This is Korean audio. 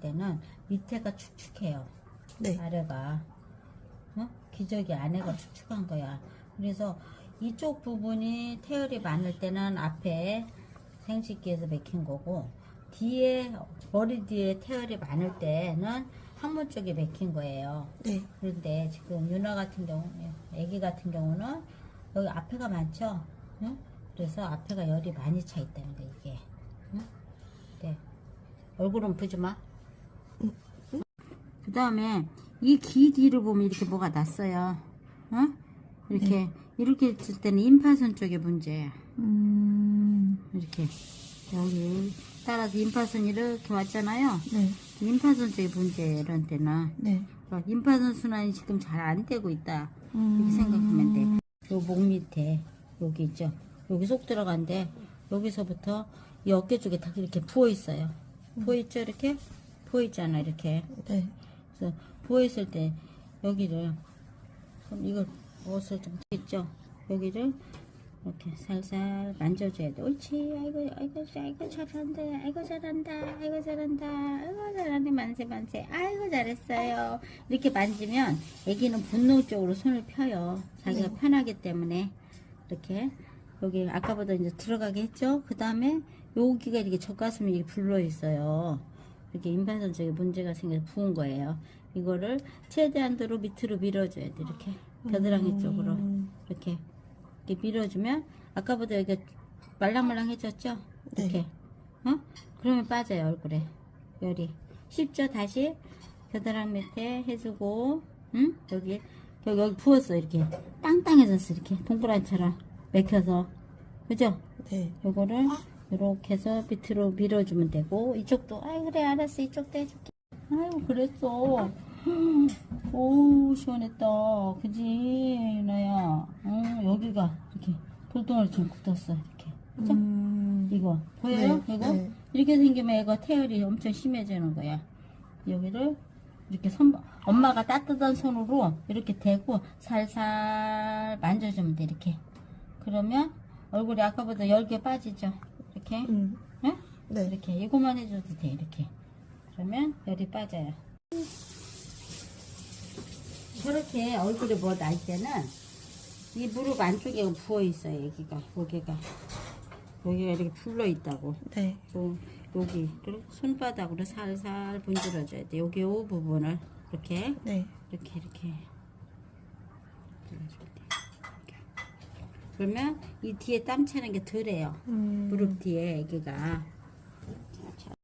때는 밑에가 축축해요. 네. 아래가 어? 기저귀 안에가 축축한 거야. 그래서 이쪽 부분이 태열이 많을 때는 앞에 생식기에서 맥힌 거고 뒤에 머리 뒤에 태열이 많을 때는 항문 쪽에 맥힌 거예요. 네. 그런데 지금 유나 같은 경우, 아기 같은 경우는 여기 앞에가 많죠. 응? 그래서 앞에가 열이 많이 차 있다는 거 이게. 응? 네. 얼굴은 보지 마. 그 다음에 이 귀 뒤를 보면 이렇게 뭐가 났어요. 어? 이렇게 이렇게 있을 때는 임파선 쪽에 문제야. 음. 이렇게 여기 따라서 임파선이 이렇게 왔잖아요. 네. 임파선 쪽에 문제 이런 때는 네. 어, 임파선 순환이 지금 잘 안 되고 있다. 음. 이렇게 생각하면 돼. 요 목 밑에 여기 있죠. 여기 속 들어간데 여기서부터 이 어깨 쪽에 다 이렇게 부어 있어요. 부어 있죠, 이렇게 부어 있잖아, 이렇게. 네. 그래서 부어 있을 때 여기를 그럼 이걸 옷을 좀 있죠. 여기를 이렇게 살살 만져줘야 돼. 옳지. 아이고, 아이고, 아이고 잘한다. 아이고 잘한다. 아이고 잘한다. 아이고 잘하네. 만세 만세. 아이고 잘했어요. 이렇게 만지면 아기는 본능적으로 손을 펴요. 자기가 편하기 때문에 이렇게 여기 아까보다 이제 들어가게 했죠. 그 다음에 여기가 이렇게 젖가슴이 불러 있어요. 이렇게 임반선 쪽에 문제가 생겨서 부은 거예요. 이거를 최대한도로 밑으로 밀어줘야 돼. 이렇게 겨드랑이 쪽으로 이렇게 이렇게 밀어주면 아까보다 여기가 말랑말랑해졌죠? 이렇게 어? 그러면 빠져요 얼굴에 열이 쉽죠? 다시 겨드랑이 밑에 해주고 응? 여기 여기, 여기 부었어 이렇게 땅땅해졌어 이렇게 동그란처럼 맥혀서 그죠? 네. 요거를 이렇게 해서 밑으로 밀어주면 되고 이쪽도 아이 그래 알았어. 이쪽도 해줄게. 아이고 그랬어. 오 시원했다. 그지 유나야? 어, 여기가. 이렇게 돌덩어리 좀 굳었어 이렇게. 그죠? 음. 이거. 보여요? 네, 이거? 네. 이렇게 생기면 애가 태열이 엄청 심해지는 거야. 여기를 이렇게 손 엄마가 따뜻한 손으로 이렇게 대고 살살 만져주면 돼 이렇게. 그러면 얼굴이 아까보다 열개 빠지죠 이렇게 음. 응? 네. 이렇게 이거만 해줘도 돼 이렇게 그러면 열이 빠져요 저렇게 얼굴에 뭐 날 때는 이 무릎 안쪽에 부어 있어요 여기가 여기가 여기가 이렇게 불러 있다고 네. 요, 여기를 손바닥으로 살살 문질러줘야 돼 여기 요 부분을 이렇게 네. 이렇게 이렇게 눌러주면 돼. 그러면 이 뒤에 땀 차는 게 덜해요. 음. 무릎 뒤에 여기가